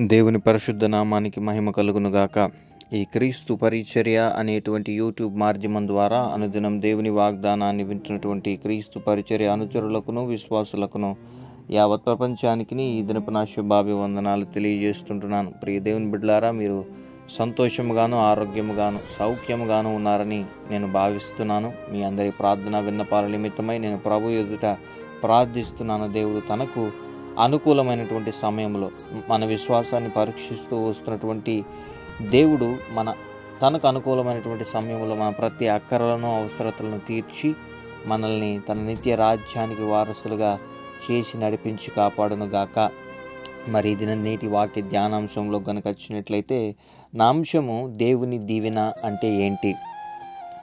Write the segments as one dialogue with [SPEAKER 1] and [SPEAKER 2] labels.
[SPEAKER 1] దేవుని పరిశుద్ధ నామానికి మహిమ కలుగునుగాక ఈ క్రీస్తు పరిచర్య అనేటువంటి యూట్యూబ్ మాధ్యమం ద్వారా అనుదినం దేవుని వాగ్దానాన్ని వింటున్నటువంటి క్రీస్తు పరిచర్య అనుచరులకును విశ్వాసులకును యావత్ ప్రపంచానికి ఈ దినపు నా శుభాభివందనాలు తెలియజేస్తుంటున్నాను. ప్రియ దేవుని బిడ్డలారా మీరు సంతోషముగాను ఆరోగ్యముగాను సౌఖ్యముగాను ఉన్నారని నేను భావిస్తున్నాను. మీ అందరి ప్రార్థన విన్నపాల నిమిత్తమై నేను ప్రభు ఎదుట ప్రార్థిస్తున్నాను. దేవుడు తనకు అనుకూలమైనటువంటి సమయంలో మన విశ్వాసాన్ని పరీక్షిస్తూ వస్తున్నటువంటి దేవుడు మన తనకు అనుకూలమైనటువంటి సమయంలో మన ప్రతి అక్కరలను అవసరతలను తీర్చి మనల్ని తన నిత్య రాజ్యానికి వారసులుగా చేసి నడిపించి కాపాడును గాక. మరి ఇది నేటి వాక్య ధ్యానాంశంలో కనుక వచ్చినట్లయితే నా అంశము దేవుని దీవెన అంటే ఏంటి?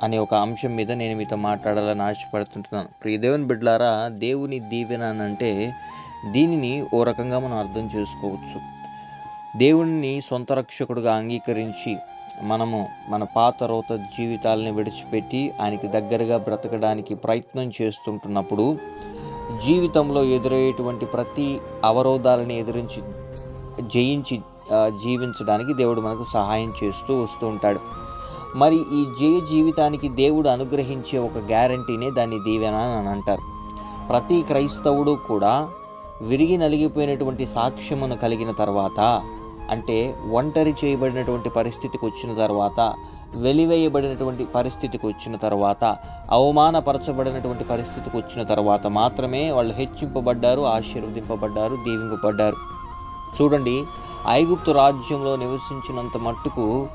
[SPEAKER 1] అనే ఒక అంశం మీద నేను మీతో మాట్లాడాలని ఆశపడుతుంటున్నాను. ప్రియ దేవుని బిడ్డలారా దేవుని దీవెన అని అంటే దీనిని ఓ రకంగా మనం అర్థం చేసుకోవచ్చు. దేవుణ్ణి సొంత రక్షకుడుగా అంగీకరించి మనము మన పాత రోత జీవితాలని విడిచిపెట్టి ఆయనకి దగ్గరగా బ్రతకడానికి ప్రయత్నం చేస్తుంటున్నప్పుడు జీవితంలో ఎదురయ్యేటువంటి ప్రతి అవరోధాలని ఎదిరించి జయించి జీవించడానికి దేవుడు మనకు సహాయం చేస్తూ వస్తూ ఉంటాడు. మరి ఈ జయ జీవితానికి దేవుడు అనుగ్రహించే ఒక గ్యారంటీనే దాన్ని దీవెన అని అంటారు. ప్రతి క్రైస్తవుడు కూడా విరిగి నలిగిపోయినటువంటి సాక్ష్యమును కలిగిన తర్వాత అంటే ఒంటరి చేయబడినటువంటి పరిస్థితికి వచ్చిన తర్వాత వెలివేయబడినటువంటి పరిస్థితికి వచ్చిన తర్వాత అవమానపరచబడినటువంటి పరిస్థితికి వచ్చిన తర్వాత మాత్రమే వాళ్ళు హెచ్చింపబడ్డారు ఆశీర్వదింపబడ్డారు దీవింపబడ్డారు. చూడండి ఐగుప్తు రాజ్యంలో నివసించినంత మట్టుకు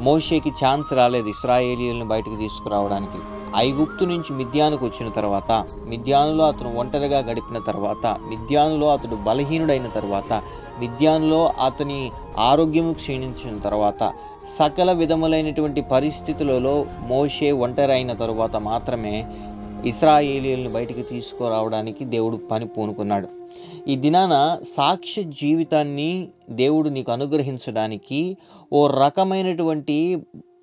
[SPEAKER 1] మోషేకి ఛాన్స్ రాలేదు ఇస్రాయేలీలను బయటకు తీసుకురావడానికి. ఐగుప్తు నుంచి మిద్యానుకు వచ్చిన తర్వాత మిద్యానులో అతను ఒంటరిగా గడిపిన తర్వాత మిద్యానులో అతడు బలహీనుడైన తర్వాత మిద్యానులో అతని ఆరోగ్యము క్షీణించిన తర్వాత సకల విధములైనటువంటి పరిస్థితులలో మోషే ఒంటరి అయిన తరువాత మాత్రమే ఇస్రాయేలీలను బయటికి తీసుకురావడానికి దేవుడు పని పూనుకున్నాడు. ఈ దినాన సాక్ష్య జీవితాన్ని దేవుడు నీకు అనుగ్రహించడానికి ఓ రకమైనటువంటి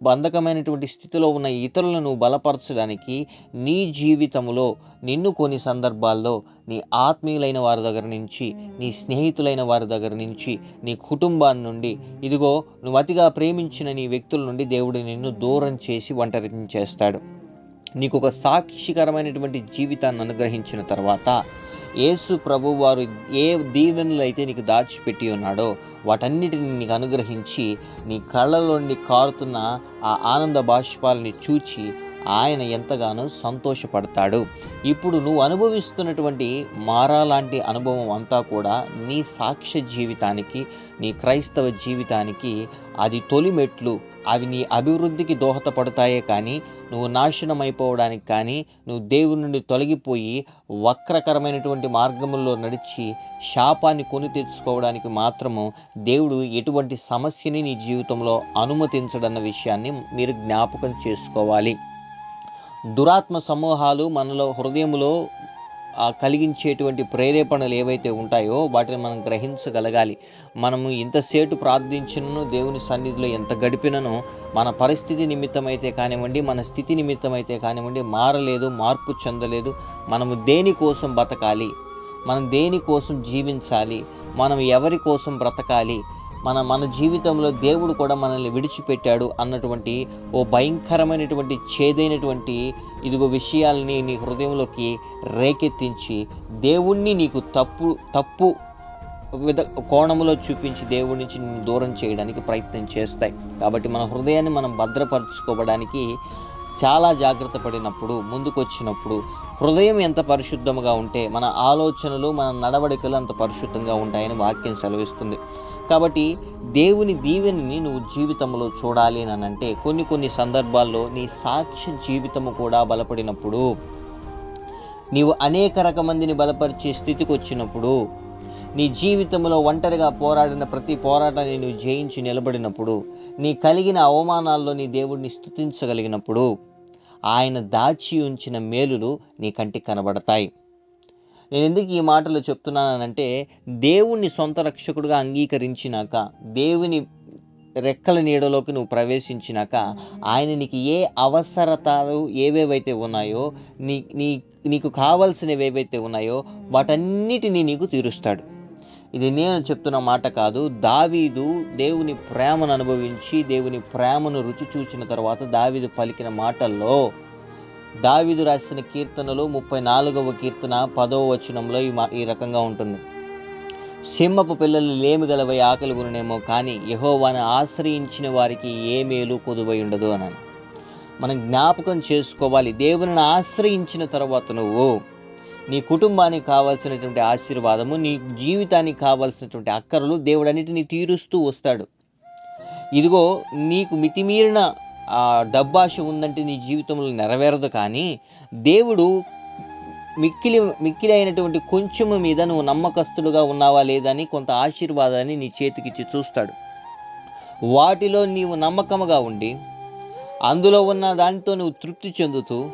[SPEAKER 1] బంధకమైనటువంటి స్థితిలో ఉన్న ఇతరులను బలపరచడానికి నీ జీవితంలో నిన్ను కొన్ని సందర్భాల్లో నీ ఆత్మీయులైన వారి దగ్గర నుంచి నీ స్నేహితులైన వారి దగ్గర నుంచి నీ కుటుంబాన్ని నుండి ఇదిగో నువ్వు అతిగా ప్రేమించిన నీ వ్యక్తుల నుండి దేవుడు నిన్ను దూరం చేసి ఒంటరిని చేస్తాడు. నీకు ఒక సాక్షికరమైనటువంటి జీవితాన్ని అనుగ్రహించిన తర్వాత యేసు ప్రభు వారు ఏ దీవెనలు అయితే నీకు దాచిపెట్టి ఉన్నాడో వాటన్నిటిని నీకు అనుగ్రహించి నీ కళ్ళలోని కారుతున్న ఆ ఆనంద బాష్పాలని చూచి ఆయన ఎంతగానో సంతోషపడతాడు. ఇప్పుడు నువ్వు అనుభవిస్తున్నటువంటి మారా లాంటి అనుభవం అంతా కూడా నీ సాక్ష్య జీవితానికి నీ క్రైస్తవ జీవితానికి అది తొలి మెట్లు అవి నీ అభివృద్ధికి దోహదపడతాయే కానీ నువ్వు నాశనం అయిపోవడానికి కానీ నువ్వు దేవుని నుండి తొలగిపోయి వక్రకరమైనటువంటి మార్గముల్లో నడిచి శాపాన్ని కొని తెచ్చుకోవడానికి మాత్రము దేవుడు ఎటువంటి సమస్యని నీ జీవితంలో అనుమతించడన్న విషయాన్ని మీరు జ్ఞాపకం చేసుకోవాలి. దురాత్మ సమూహాలు మనలో హృదయంలో కలిగించేటువంటి ప్రేరేపణలు ఏవైతే ఉంటాయో వాటిని మనం గ్రహించగలగాలి. మనము ఎంతసేపు ప్రార్థించినను దేవుని సన్నిధిలో ఎంత గడిపినను మన పరిస్థితి నిమిత్తమైతే కానివ్వండి మన స్థితి నిమిత్తమైతే కానివ్వండి మారలేదు మార్పు చెందలేదు మనము దేనికోసం బతకాలి? మనం దేనికోసం జీవించాలి? మనం ఎవరి కోసం బ్రతకాలి? మన మన జీవితంలో దేవుడు కూడా మనల్ని విడిచిపెట్టాడు అన్నటువంటి ఓ భయంకరమైనటువంటి చేదైనటువంటి ఇదిగో విషయాల్ని నీ హృదయంలోకి రేకెత్తించి దేవుణ్ణి నీకు తప్పు తప్పు విధ కోణంలో చూపించి దేవుడి నుంచి నిన్ను దూరం చేయడానికి ప్రయత్నం చేస్తాయి. కాబట్టి మన హృదయాన్ని మనం భద్రపరచుకోవడానికి చాలా జాగ్రత్త పడినప్పుడు ముందుకొచ్చినప్పుడు హృదయం ఎంత పరిశుద్ధముగా ఉంటే మన ఆలోచనలు మన నడవడికలు అంత పరిశుద్ధంగా ఉంటాయని వాక్యం సెలవిస్తుంది. కాబట్టి దేవుని దీవెనని నువ్వు జీవితంలో చూడాలి అని అంటే కొన్ని కొన్ని సందర్భాల్లో నీ సాక్ష్య జీవితము కూడా బలపడినప్పుడు నీవు అనేక రకమందిని బలపరిచే స్థితికి వచ్చినప్పుడు నీ జీవితంలో ఒంటరిగా పోరాడిన ప్రతి పోరాటాన్ని నువ్వు జయించి నిలబడినప్పుడు నీ కలిగిన అవమానాల్లో నీ దేవుడిని స్థుతించగలిగినప్పుడు ఆయన దాచి ఉంచిన మేలులు నీ కంటికి కనబడతాయి. నేను ఎందుకు ఈ మాటలు చెప్తున్నానంటే దేవుణ్ణి సొంత రక్షకుడుగా అంగీకరించినాక దేవుని రెక్కల నీడలోకి నువ్వు ప్రవేశించినాక ఆయన నీకు ఏ అవసరతలు ఏవేవైతే ఉన్నాయో నీ నీ నీకు కావలసినవి ఏవైతే ఉన్నాయో వాటన్నిటినీ నీకు తీరుస్తాడు. ఇది నేను చెప్తున్న మాట కాదు. దావీదు దేవుని ప్రేమను అనుభవించి దేవుని ప్రేమను రుచి చూసిన తర్వాత దావీదు పలికిన మాటల్లో దావిదు రాసిన కీర్తనలు ముప్పై నాలుగవ కీర్తన పదవ వచనంలో ఈ మా ఈ రకంగా ఉంటుంది. సింహపు పిల్లలు లేమి గలవై ఆకలి గురునేమో కానీ యహోవాను ఆశ్రయించిన వారికి ఏ మేలు కొదువై ఉండదు అన్నాను మనం జ్ఞాపకం చేసుకోవాలి. దేవుని ఆశ్రయించిన తర్వాత నువ్వు నీ కుటుంబానికి కావాల్సినటువంటి ఆశీర్వాదము నీ జీవితానికి కావాల్సినటువంటి అక్కరలు దేవుడన్నిటిని తీరుస్తూ వస్తాడు. ఇదిగో నీకు మితిమీరిన డబ్బాష ఉందంటే నీ జీవితంలో నెరవేరదు కానీ దేవుడు మిక్కిలి మిక్కిలి అయినటువంటి కొంచెము మీద నువ్వు నమ్మకస్తుడుగా ఉన్నావా లేదని కొంత ఆశీర్వాదాన్ని నీ చేతికిచ్చి చూస్తాడు. వాటిలో నీవు నమ్మకముగా ఉండి అందులో ఉన్న దానితో నువ్వు తృప్తి చెందుతూ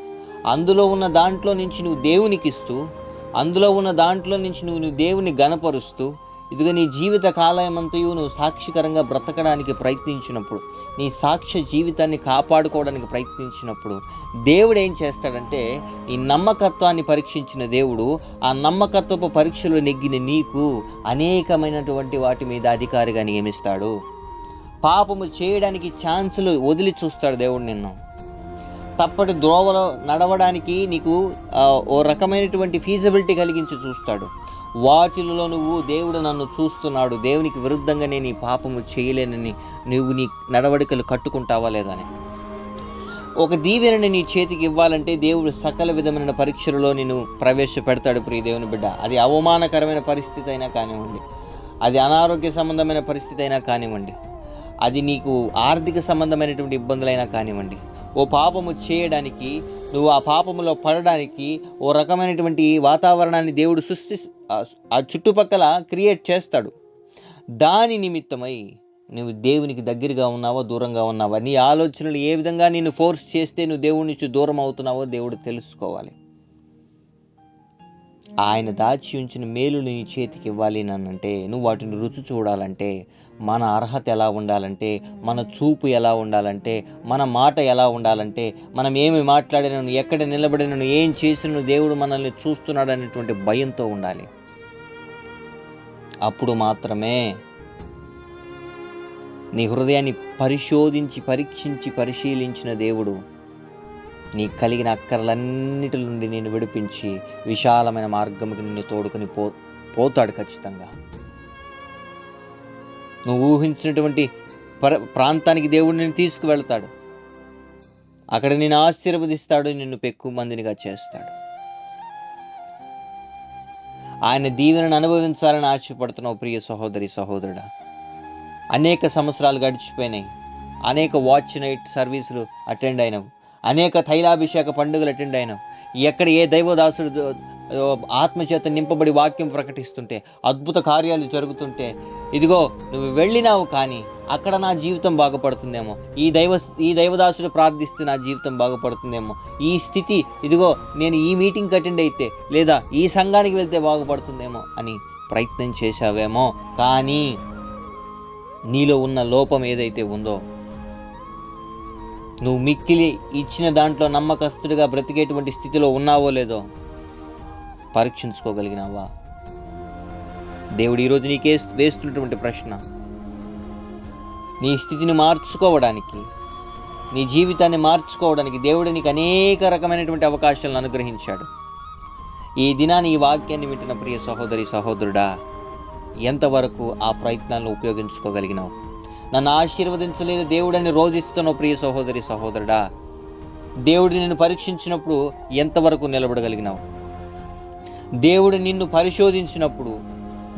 [SPEAKER 1] అందులో ఉన్న దాంట్లో నుంచి నువ్వు దేవునికి ఇస్తూ అందులో ఉన్న దాంట్లో నుంచి నువ్వు నువ్వు దేవుని గనపరుస్తూ ఇదిగో నీ జీవిత కాలమంతయు నువ్వు సాక్షికరంగా బ్రతకడానికి ప్రయత్నించినప్పుడు నీ సాక్ష్య జీవితాన్ని కాపాడుకోవడానికి ప్రయత్నించినప్పుడు దేవుడు ఏం చేస్తాడంటే ఈ నమ్మకత్వాన్ని పరీక్షించిన దేవుడు ఆ నమ్మకత్వపు పరీక్షలో నెగ్గిన నీకు అనేకమైనటువంటి వాటి మీద అధికారిగా నియమిస్తాడు. పాపము చేయడానికి ఛాన్సులు వదిలి చూస్తాడు దేవుడు నిన్ను. తప్పటి ద్రోవలో నడవడానికి నీకు ఓ రకమైనటువంటి ఫీజిబిలిటీ కలిగించి చూస్తాడు. వాటిలో నువ్వు దేవుడు నన్ను చూస్తున్నాడు. దేవునికి విరుద్ధంగా నేను ఈ పాపము చేయలేనని నువ్వు నీ నడవడికలు కట్టుకుంటావా లేదని ఒక దీవెనని నీ చేతికి ఇవ్వాలంటే దేవుడు సకల విధమైన పరీక్షలలో నేను ప్రవేశపెడతాడు ప్రియ దేవుని బిడ్డ. అది అవమానకరమైన పరిస్థితి అయినా కానివ్వండి అది అనారోగ్య సంబంధమైన పరిస్థితి అయినా కానివ్వండి అది నీకు ఆర్థిక సంబంధమైనటువంటి ఇబ్బందులైనా కానివ్వండి ఓ పాపము చేయడానికి నువ్వు ఆ పాపములో పడడానికి ఓ రకమైనటువంటి వాతావరణాన్ని దేవుడు సృష్టి ఆ- చుట్టుపక్కల క్రియేట్ చేస్తాడు. దాని నిమిత్తమై నువ్వు దేవునికి దగ్గరగా ఉన్నావో దూరంగా ఉన్నావా? నీ ఆలోచనలు ఏ విధంగా నేను ఫోర్స్ చేస్తే నువ్వు దేవుడి నుంచి దూరం అవుతున్నావో దేవుడు తెలుసుకోవాలి. ఆయన దాచి ఉంచిన మేలు నీ చేతికి ఇవ్వాలి అంటే నువ్వు వాటిని రుచి చూడాలంటే మన అర్హత ఎలా ఉండాలంటే మన చూపు ఎలా ఉండాలంటే మన మాట ఎలా ఉండాలంటే మనం ఏమి మాట్లాడినను ఎక్కడ నిలబడినను ఏం చేసినను దేవుడు మనల్ని చూస్తున్నాడు అనేటువంటి భయంతో ఉండాలి. అప్పుడు మాత్రమే నీ హృదయాన్ని పరిశోధించి పరీక్షించి పరిశీలించిన దేవుడు నీ కలిగిన అక్కర్లన్నిటి నుండి నేను విడిపించి విశాలమైన మార్గముకి నిన్ను తోడుకొని పో పోతాడు ఖచ్చితంగా. నువ్వు ఊహించినటువంటి పర ప్రాంతానికి దేవుడు నిన్ను తీసుకువెళ్తాడు. అక్కడ నేను ఆశీర్వదిస్తాడు నిన్ను పెక్కు మందినిగా చేస్తాడు. ఆయన దీవెనను అనుభవించాలని ఆశపడుతున్నావు ప్రియ సహోదరి సహోదరుడా. అనేక సంవత్సరాలు గడిచిపోయినాయి. అనేక వాచ్ నైట్ సర్వీసులు అటెండ్ అయినావు. అనేక తైలాభిషేక పండుగలు అటెండ్ అయినావు. ఎక్కడ ఏ దైవదాసుడు ఆత్మచేత నింపబడి వాక్యం ప్రకటిస్తుంటే అద్భుత కార్యాలు జరుగుతుంటే ఇదిగో నువ్వు వెళ్ళినావు కానీ అక్కడ నా జీవితం బాగుపడుతుందేమో. ఈ దైవ ఈ దైవదాసుడు ప్రార్థిస్తే నా జీవితం బాగుపడుతుందేమో. ఈ స్థితి ఇదిగో నేను ఈ మీటింగ్ అటెండ్ అయితే లేదా ఈ సంఘానికి వెళ్తే బాగుపడుతుందేమో అని ప్రయత్నం చేశావేమో. కానీ నీలో ఉన్న లోపం ఏదైతే ఉందో నువ్వు మిక్కిలి ఇచ్చిన దాంట్లో నమ్మకస్తుడిగా బ్రతికేటువంటి స్థితిలో ఉన్నావో లేదో పరీక్షించుకోగలిగినావా? దేవుడు ఈరోజు నీకే వేస్తున్నటువంటి ప్రశ్న. నీ స్థితిని మార్చుకోవడానికి నీ జీవితాన్ని మార్చుకోవడానికి దేవుడు నీకు అనేక రకమైనటువంటి అవకాశాలను అనుగ్రహించాడు. ఈ దినాన్ని ఈ వాక్యాన్ని వింటున్న ప్రియ సహోదరి సహోదరుడా ఎంతవరకు ఆ ప్రయత్నాలను ఉపయోగించుకోగలిగినావు? నన్ను ఆశీర్వదించలేదు దేవుడని రోధిస్తున్నావు ప్రియ సహోదరి సహోదరుడా. దేవుడు నిన్ను పరీక్షించినప్పుడు ఎంతవరకు నిలబడగలిగినావు? దేవుడు నిన్ను పరిశోధించినప్పుడు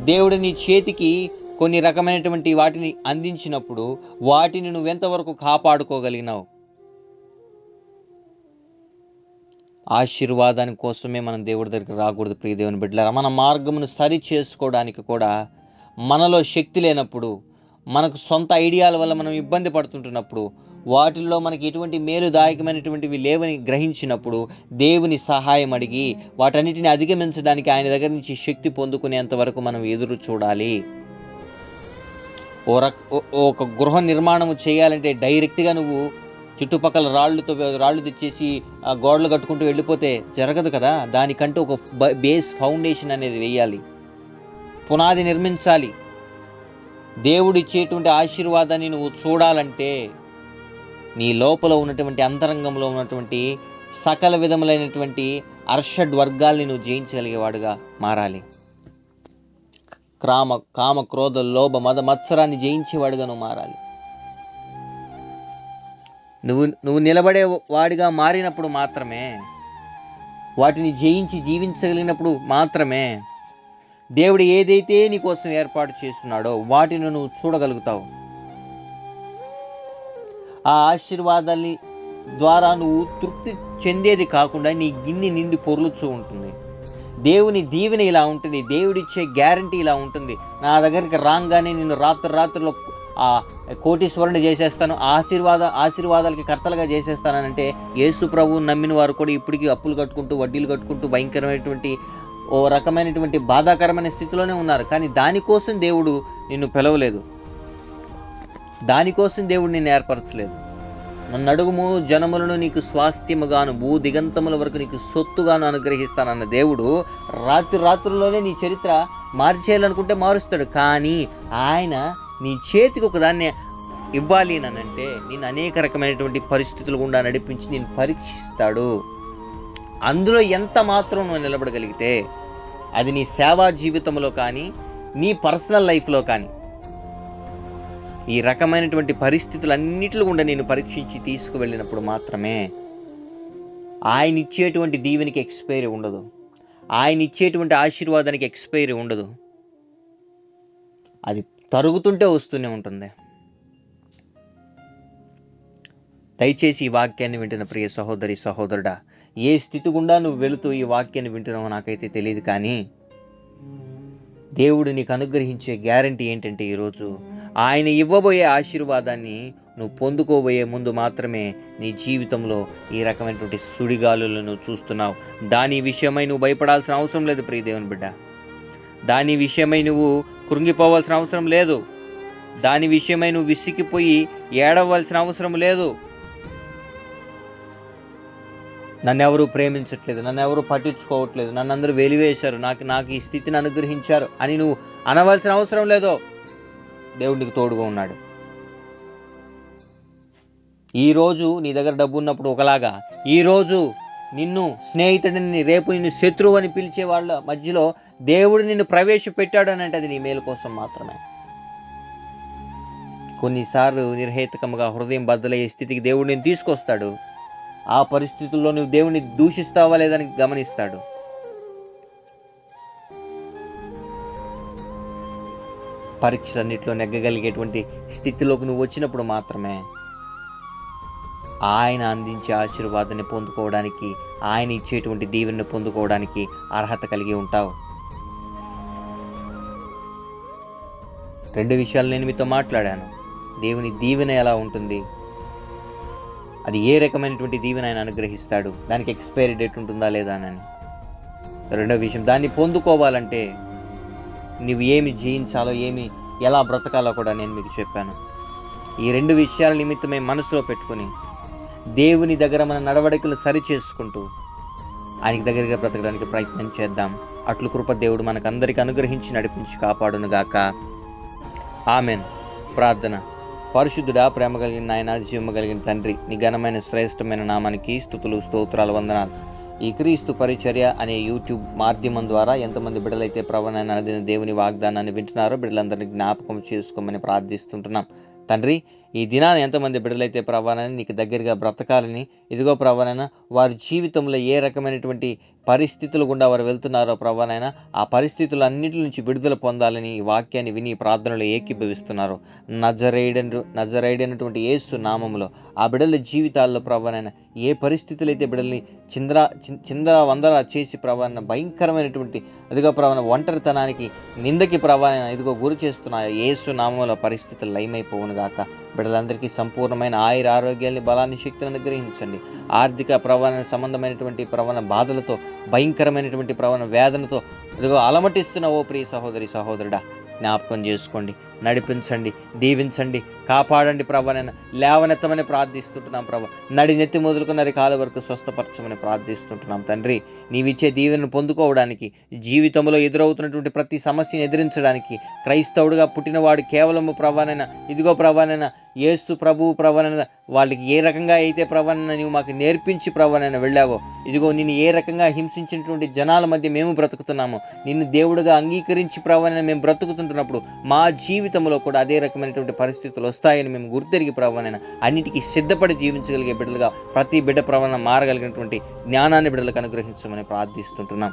[SPEAKER 1] దేవుడు నీ చేతికి కొన్ని రకమైనటువంటి వాటిని అందించినప్పుడు వాటిని నువ్వెంతవరకు కాపాడుకోగలిగినావు? ఆశీర్వాదాని కోసమే మనం దేవుడి దగ్గరికి రాకూడదు ప్రియ దేవుని బిడ్డలారా. మన మార్గమును సరి చేసుకోవడానికి కూడా మనలో శక్తి లేనప్పుడు మనకు సొంత ఐడియాల వల్ల మనం ఇబ్బంది పడుతుంటున్నప్పుడు వాటిల్లో మనకి ఎటువంటి మేలుదాయకమైనటువంటివి లేవని గ్రహించినప్పుడు దేవుని సహాయం అడిగి వాటన్నిటిని అధిగమించడానికి ఆయన దగ్గర నుంచి శక్తి పొందుకునేంత వరకు మనం ఎదురు చూడాలి. ఓ ఒక గృహ నిర్మాణం చేయాలంటే డైరెక్ట్గా నువ్వు చుట్టుపక్కల రాళ్ళతో రాళ్ళు తెచ్చేసి ఆ గోడలు కట్టుకుంటూ వెళ్ళిపోతే జరగదు కదా? దానికంటూ ఒక బ- బేస్ ఫౌండేషన్ అనేది వేయాలి. పునాది నిర్మించాలి. దేవుడిచ్చేటువంటి ఆశీర్వాదాన్ని నువ్వు చూడాలంటే నీ లోపల ఉన్నటువంటి అంతరంగంలో ఉన్నటువంటి సకల విధములైనటువంటి అర్షడ్ వర్గాల్ని నువ్వు జయించగలిగేవాడుగా మారాలి. క్రామ కామ క్రోధ లోభ మద మత్సరాన్ని జయించేవాడుగా నువ్వు మారాలి. నువ్వు నువ్వు నిలబడే వాడిగా మారినప్పుడు మాత్రమే వాటిని జయించి జీవించగలిగినప్పుడు మాత్రమే దేవుడు ఏదైతే నీకోసం ఏర్పాటు చేస్తున్నాడో వాటిని నువ్వు చూడగలుగుతావు. ఆ ఆశీర్వాదాన్ని ద్వారా నువ్వు తృప్తి చెందేది కాకుండా నీ గిన్నె నిండి పొరులుచూ ఉంటుంది. దేవుని దీవెన ఇలా ఉంటుంది. దేవుడిచ్చే గ్యారంటీ ఇలా ఉంటుంది. నా దగ్గరికి రాగానే నేను రాత్రి రాత్రిలో ఆ కోటీశ్వరుని చేసేస్తాను. ఆశీర్వాద ఆశీర్వాదాలకి కర్తలుగా చేసేస్తానంటే యేసు ప్రభు నమ్మిన వారు కూడా ఇప్పటికీ అప్పులు కట్టుకుంటూ వడ్డీలు కట్టుకుంటూ భయంకరమైనటువంటి ఓ రకమైనటువంటి బాధాకరమైన స్థితిలోనే ఉన్నారు. కానీ దానికోసం దేవుడు నిన్ను పిలవలేదు. దానికోసం దేవుడు నిన్ను ఏర్పరచలేదు. నన్ను అడుగుము జనములను నీకు స్వాస్థ్యముగాను భూ దిగంతముల వరకు నీకు సొత్తుగాను అనుగ్రహిస్తానన్న దేవుడు రాత్రి రాత్రుల్లోనే నీ చరిత్ర మార్చేయాలనుకుంటే మారుస్తాడు. కానీ ఆయన నీ చేతికి ఒకదాన్ని ఇవ్వాలి అనంటే అంటే నేను అనేక రకమైనటువంటి పరిస్థితులు గుండా నడిపించి నేను పరీక్షిస్తాడు. అందులో ఎంత మాత్రం నువ్వు నిలబడగలిగితే అది నీ సేవా జీవితంలో కానీ నీ పర్సనల్ లైఫ్లో కానీ ఈ రకమైనటువంటి పరిస్థితులన్నిటిలో కూడా నేను పరీక్షించి తీసుకువెళ్ళినప్పుడు మాత్రమే ఆయన ఇచ్చేటువంటి దీవెనికి ఎక్స్పైరీ ఉండదు. ఆయన ఇచ్చేటువంటి ఆశీర్వాదానికి ఎక్స్పైరీ ఉండదు. అది తరుగుతుంటే వస్తూనే ఉంటుంది. దయచేసి ఈ వాక్యాన్ని వింటున్న ప్రియ సహోదరి సహోదరుడా ఏ స్థితి గుండా నువ్వు వెళుతూ ఈ వాక్యాన్ని వింటున్నావో నాకైతే తెలియదు కానీ దేవుడు నీకు అనుగ్రహించే గ్యారంటీ ఏంటంటే ఈరోజు ఆయన ఇవ్వబోయే ఆశీర్వాదాన్ని నువ్వు పొందుకోబోయే ముందు మాత్రమే నీ జీవితంలో ఈ రకమైనటువంటి సుడిగాలులను నువ్వు చూస్తున్నావు. దాని విషయమై నువ్వు భయపడాల్సిన అవసరం లేదు ప్రియ దేవుని బిడ్డ. దాని విషయమై నువ్వు కృంగిపోవాల్సిన అవసరం లేదు. దాని విషయమై నువ్వు విసిగిపోయి ఏడవలసిన అవసరం లేదు. నన్ను ఎవరు ప్రేమించట్లేదు నన్ను ఎవరు పట్టించుకోవట్లేదు నన్ను అందరూ వెలివేశారు నాకు నాకు ఈ స్థితిని అనుగ్రహించారు అని నువ్వు అనవలసిన అవసరం లేదో. దేవుడికి తోడుగా ఉన్నాడు. ఈరోజు నీ దగ్గర డబ్బు ఉన్నప్పుడు ఒకలాగా ఈరోజు నిన్ను స్నేహితుడిని రేపు నిన్ను శత్రువు అని పిలిచే వాళ్ళ మధ్యలో దేవుడు నిన్ను ప్రవేశపెట్టాడు అని అంటే అది నీ మేలు కోసం మాత్రమే. కొన్నిసార్లు నిర్హేతకంగా హృదయం బద్దలయ్యే స్థితికి దేవుడిని తీసుకొస్తాడు. ఆ పరిస్థితుల్లో నువ్వు దేవుడిని దూషిస్తావా లేదని గమనిస్తాడు. పరీక్షలన్నింటిలో నెగ్గగలిగేటువంటి స్థితిలోకి నువ్వు వచ్చినప్పుడు మాత్రమే ఆయన అందించే ఆశీర్వాదాన్ని పొందుకోవడానికి ఆయన ఇచ్చేటువంటి దీవెనను పొందుకోవడానికి అర్హత కలిగి ఉంటావు. రెండు విషయాలు నేను మీతో మాట్లాడాను. దేవుని దీవెన ఎలా ఉంటుంది? అది ఏ రకమైనటువంటి దీవెన ఆయన అనుగ్రహిస్తాడు? దానికి ఎక్స్పైరీ డేట్ ఉంటుందా లేదా అని. రెండో విషయం దాన్ని పొందుకోవాలంటే నువ్వు ఏమి జయించాలో ఏమి ఎలా బ్రతకాలో కూడా నేను మీకు చెప్పాను. ఈ రెండు విషయాల నిమిత్తమే మనసులో పెట్టుకొని దేవుని దగ్గర మన నడవడికలు సరి చేసుకుంటూ ఆయనకి దగ్గరగా బ్రతకడానికి ప్రయత్నం చేద్దాం. అట్లు కృప దేవుడు మనకందరికీ అనుగ్రహించి నడిపించి కాపాడునుగాక. ఆమెన్. ప్రార్థన. పరిశుద్ధుడా ప్రేమ కలిగిన నాయన జీవమ కలిగిన తండ్రి నీ ఘనమైన శ్రేష్టమైన నామానికి స్థుతులు స్తోత్రాలు వందనాలు. ఈ క్రీస్తు పరిచర్య అనే యూట్యూబ్ మాధ్యమం ద్వారా ఎంతమంది బిడ్డలైతే ప్రవణైన దేవుని వాగ్దానాన్ని వింటున్నారో బిడ్డలందరినీ జ్ఞాపకం చేసుకోమని ప్రార్థిస్తుంటున్నాం. తండ్రి ఈ దినాన్ని ఎంతమంది బిడ్డలైతే ప్రవాణాన్ని నీకు దగ్గరగా బ్రతకాలని ఇదిగో ప్రవాణైనా వారి జీవితంలో ఏ రకమైనటువంటి పరిస్థితులు గుండా వారు వెళ్తున్నారో ప్రవాణైనా ఆ పరిస్థితులన్నిటి నుంచి విడుదల పొందాలని ఈ వాక్యాన్ని విని ప్రార్థనలు ఏకీభవిస్తున్నారు. నజరేడను నజరైడైనటువంటి యేసు నామములో ఆ బిడ్డల జీవితాల్లో ప్రవాణైనా ఏ పరిస్థితులు అయితే బిడ్డల్ని చింద్ర చిన్- చిందర వందర చేసి ప్రవాణ భయంకరమైనటువంటి అదిగో ప్రవాణ ఒంటరితనానికి నిందకి ప్రవాణ ఇదిగో గురి చేస్తున్నాయో ఏసు నామంలో పరిస్థితులు లయమైపోవును గాక బిడ్డలందరికీ సంపూర్ణమైన ఆయుర ఆరోగ్యాన్ని బలాన్ని శక్తిని అనుగ్రహించండి. ఆర్థిక ప్రవణ సంబంధమైనటువంటి ప్రవణ బాధలతో భయంకరమైనటువంటి ప్రవణ వేదనతో ఇదిగో అలమటిస్తున్న ఓ ప్రియ సహోదరి సహోదరుడా జ్ఞాపకం చేసుకోండి. నడిపించండి దీవించండి కాపాడండి ప్రభానైనా లేవనెత్తమని ప్రార్థిస్తుంటున్నాం ప్రభా. నడి నెత్తి మొదలుకున్నది కాలు వరకు స్వస్థపరచమని ప్రార్థిస్తుంటున్నాం తండ్రి. నీవిచ్చే దీవెనను పొందుకోవడానికి జీవితంలో ఎదురవుతున్నటువంటి ప్రతి సమస్యను ఎదిరించడానికి క్రైస్తవుడుగా పుట్టినవాడు కేవలము ప్రభానైనా ఇదిగో ప్రభానైనా యేసు ప్రభు ప్రవణన వాళ్ళకి ఏ రకంగా అయితే ప్రవణన నువ్వు మాకు నేర్పించి ప్రవణన వెళ్ళావో ఇదిగో నిన్ను ఏ రకంగా హింసించినటువంటి జనాల మధ్య మేము బ్రతుకుతున్నాము నిన్ను దేవుడుగా అంగీకరించి ప్రవణన మేము బ్రతుకుతుంటున్నప్పుడు మా జీవితంలో కూడా అదే రకమైనటువంటి పరిస్థితులు వస్తాయని మేము గుర్తెరిగి ప్రవణన అన్నిటికీ సిద్ధపడి జీవించగలిగే బిడ్డలుగా ప్రతి బిడ్డ ప్రవణ మారగలిగినటువంటి జ్ఞానాన్ని బిడ్డలకు అనుగ్రహించమని ప్రార్థిస్తుంటున్నాం.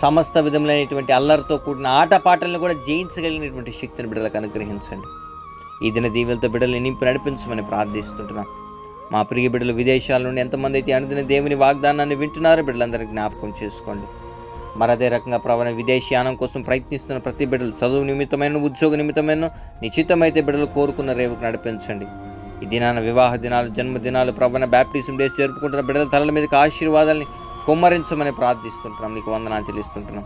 [SPEAKER 1] సమస్త విధములైనటువంటి అల్లరితో కూడిన ఆటపాటలను కూడా జయించగలిగినటువంటి శక్తిని బిడ్డలకు అనుగ్రహించండి. ఈ దిన దీవులతో బిడ్డలు నింపి నడిపించమని ప్రార్థిస్తుంటున్నాం. మా ప్రియ బిడ్డలు విదేశాల నుండి ఎంతమంది అయితే అనుదిన దేవుని వాగ్దానాన్ని వింటున్నారో బిడ్డలందరికీ జ్ఞాపకం చేసుకోండి. మరి అదే రకంగా ప్రవణ విదేశీయానం కోసం ప్రయత్నిస్తున్న ప్రతి బిడ్డలు చదువు నిమిత్తమైన ఉద్యోగ నిమిత్తమైన నిశ్చితమైతే బిడ్డలు కోరుకున్న రేవుకు నడిపించండి. ఈ దినాన వివాహ దినాలు జన్మదినాలు ప్రవణ బ్యాప్టిజం డేస్ జరుపుకుంటున్న బిడ్డల తలల మీదకి ఆశీర్వాదాలని కుమ్మరించమని ప్రార్థిస్తుంటున్నాం. నీకు వందనా చెల్లిస్తుంటున్నాం.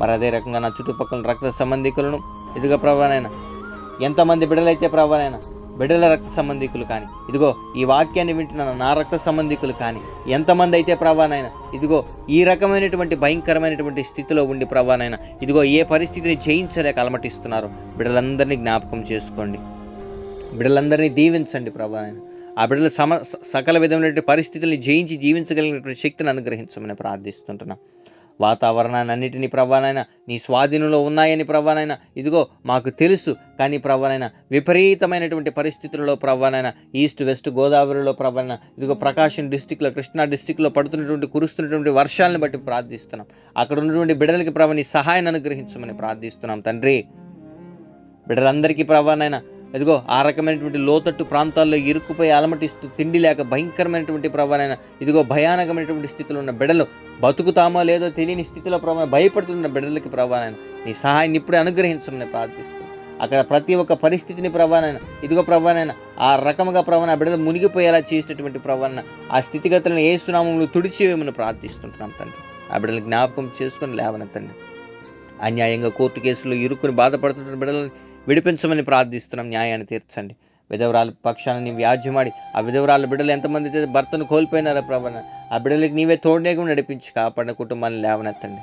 [SPEAKER 1] మరి అదే రకంగా నా చుట్టుపక్కల రక్త సంబంధికులను ఇదిగా ప్రభానైనా ఎంతమంది బిడ్డలైతే ప్రవణైనా బిడ్డల రక్త సంబంధికులు కానీ. ఇదిగో ఈ వాక్యాన్ని వింటున్న నా రక్త సంబంధికులు కానీ. ఎంతమంది అయితే ప్రభానైనా ఇదిగో ఈ రకమైనటువంటి భయంకరమైనటువంటి స్థితిలో ఉండి ప్రభానైనా ఇదిగో ఏ పరిస్థితిని జయించలేక అలమటిస్తున్నారు. బిడ్డలందరినీ జ్ఞాపకం చేసుకోండి. బిడ్డలందరినీ దీవించండి ప్రభానైనా ఆ బిడ్డల సమ సకల విధమైనటువంటి పరిస్థితుల్ని జయించి జీవించగలిగినటువంటి శక్తిని అనుగ్రహించమని ప్రార్థిస్తుంటున్నాను వాతావరణాన్ని అన్నిటినీ ప్రభానైనా నీ స్వాధీనంలో ఉన్నాయని ప్రభానైనా ఇదిగో మాకు తెలుసు కానీ ప్రభానైనా విపరీతమైనటువంటి పరిస్థితుల్లో ప్రభానైనా ఈస్ట్ వెస్ట్ గోదావరిలో ప్రభానైనా ఇదిగో ప్రకాశం డిస్టిక్లో కృష్ణా డిస్టిక్లో పడుతున్నటువంటి కురుస్తున్నటువంటి వర్షాలను బట్టి ప్రార్థిస్తున్నాం. అక్కడ ఉన్నటువంటి బిడ్డలకి ప్రభా నీ సహాయాన్ని అనుగ్రహించమని ప్రార్థిస్తున్నాం తండ్రి. బిడ్డలందరికీ ప్రభానైనా ఇదిగో ఆ రకమైనటువంటి లోతట్టు ప్రాంతాల్లో ఇరుక్కుపోయి అలమటిస్తూ తిండి లేక భయంకరమైనటువంటి ప్రభావైన ఇదిగో భయానకమైనటువంటి స్థితిలో ఉన్న బిడలు బతుకుతామో లేదో తెలియని స్థితిలో ప్రభావం భయపడుతున్న బిడ్డలకి ప్రభావైన నీ సహాయాన్ని ఇప్పుడే అనుగ్రహించమని ప్రార్థిస్తూ అక్కడ ప్రతి ఒక్క పరిస్థితిని ప్రభానైనా ఇదిగో ప్రవాణైన ఆ రకముగా ప్రభాన బిడ్డలు మునిగిపోయేలా చేసినటువంటి ప్రభాన ఆ స్థితిగతులను ఏ సునామంలో తుడిచివేమని ప్రార్థిస్తుంటున్నాం తండ్రి. ఆ బిడ్డలు జ్ఞాపకం చేసుకొని లేవనెత్తండి. అన్యాయంగా కోర్టు కేసులో ఇరుక్కుని బాధపడుతున్న బిడ్డలని విడిపించమని ప్రార్థిస్తున్నాం. న్యాయాన్ని తీర్చండి. విధవరాల పక్షాన్ని వ్యాజ్యమాడి ఆ విధవరాల బిడ్డలు ఎంతమంది అయితే భర్తను కోల్పోయినారో ప్రభాన ఆ బిడ్డలకి నీవే తోడునేగా నడిపించి కాపాడిన కుటుంబాన్ని లేవనెత్తండి.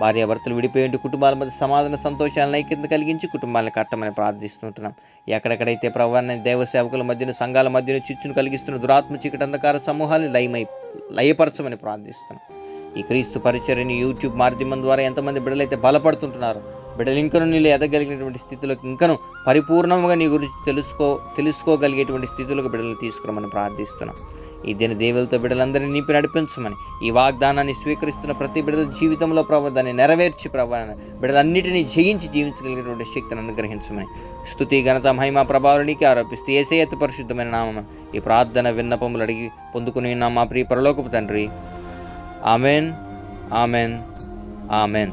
[SPEAKER 1] భార్య భర్తలు విడిపోయి కుటుంబాల మధ్య సమాధాన సంతోషాలను ఐక్యత కలిగించి కుటుంబాలను కట్టమని ప్రార్థిస్తుంటున్నాం. ఎక్కడెక్కడైతే ప్రభాన్ని దేవ సేవకుల మధ్యన సంఘాల మధ్యన చిచ్చును కలిగిస్తున్న దురాత్మ చీకటి అంధకార సమూహాలు లయమై లయపరచమని ప్రార్థిస్తున్నాం. ఈ క్రీస్తు పరిచర్ని యూట్యూబ్ మాధ్యమం ద్వారా ఎంతమంది బిడ్డలైతే బలపడుతుంటున్నారు బిడ్డలు ఇంకను నీళ్ళు ఎదగలిగినటువంటి స్థితిలోకి ఇంకను పరిపూర్ణంగా నీ గురించి తెలుసుకో తెలుసుకోగలిగేటువంటి స్థితిలోకి బిడ్డలు తీసుకురమని ప్రార్థిస్తున్నాం. ఈ దిన దేవులతో బిడ్డలందరినీ నింపి నడిపించమని ఈ వాగ్దానాన్ని స్వీకరిస్తున్న ప్రతి బిడ్డల జీవితంలో ప్రభావ దాన్ని నెరవేర్చి ప్రభావ బిడ్డలన్నిటినీ జయించి జీవించగలిగినటువంటి శక్తిని అనుగ్రహించమని స్థుతి ఘనత మహిమ ప్రభావానికి ఆరోపిస్తూ ఏసేయత్ పరిశుద్ధమైన నామం ఈ ప్రార్థన విన్నపములు అడిగి పొందుకుని నా మా ప్రియ పరలోకపు తండ్రి. Amen amen amen.